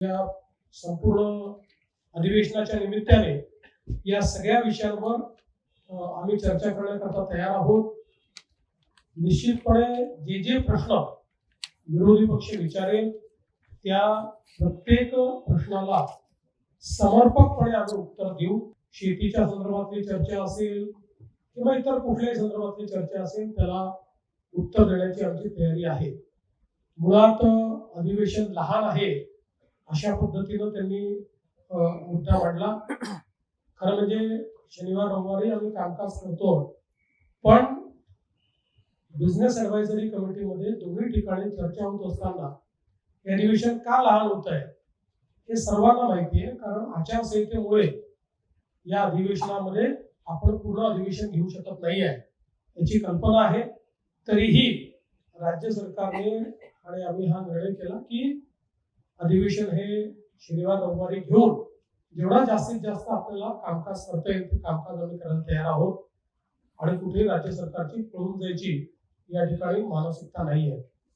या संपूर्ण अधिवेशनाच्या निमित्ताने या सगळ्या विषयांवर आम्ही चर्चा करण्याकरता तयार आहोत. निश्चितपणे जे जे प्रश्न विरोधी पक्ष विचारेल त्या प्रत्येक प्रश्नाला समर्पकपणे आम्ही उत्तर देऊ. शेतीच्या संदर्भातली चर्चा असेल किंवा इतर कुठल्याही संदर्भातली चर्चा असेल त्याला उत्तर देण्याची आमची तयारी आहे. मुळात अधिवेशन लहान आहे. अशा पद्धतीनं त्यांनी मुद्दा मांडला. खरं म्हणजे शनिवार रविवारी आम्ही कामकाज करतो. पण बिझनेस ऍडवायझरी कमिटीमध्ये दोन्ही ठिकाणी चर्चा होत असताना हे अधिवेशन का लहान होत आहे हे सर्वांना माहिती आहे. कारण आचारसंहितेमुळे या अधिवेशनामध्ये आपण पूर्ण अधिवेशन घेऊ शकत नाही आहे. याची कल्पना आहे. तरीही राज्य सरकारने आणि आम्ही हा निर्णय केला की अधिवेशन हे शनिवार रविवारी घेऊन जेवढा जास्तीत जास्त आपल्याला कामकाज करता येईल ते कामकाज आम्ही करायला तयार आहोत. आणि कुठेही राज्य सरकारची पळून जायची या ठिकाणी मानसिकता नाही आहे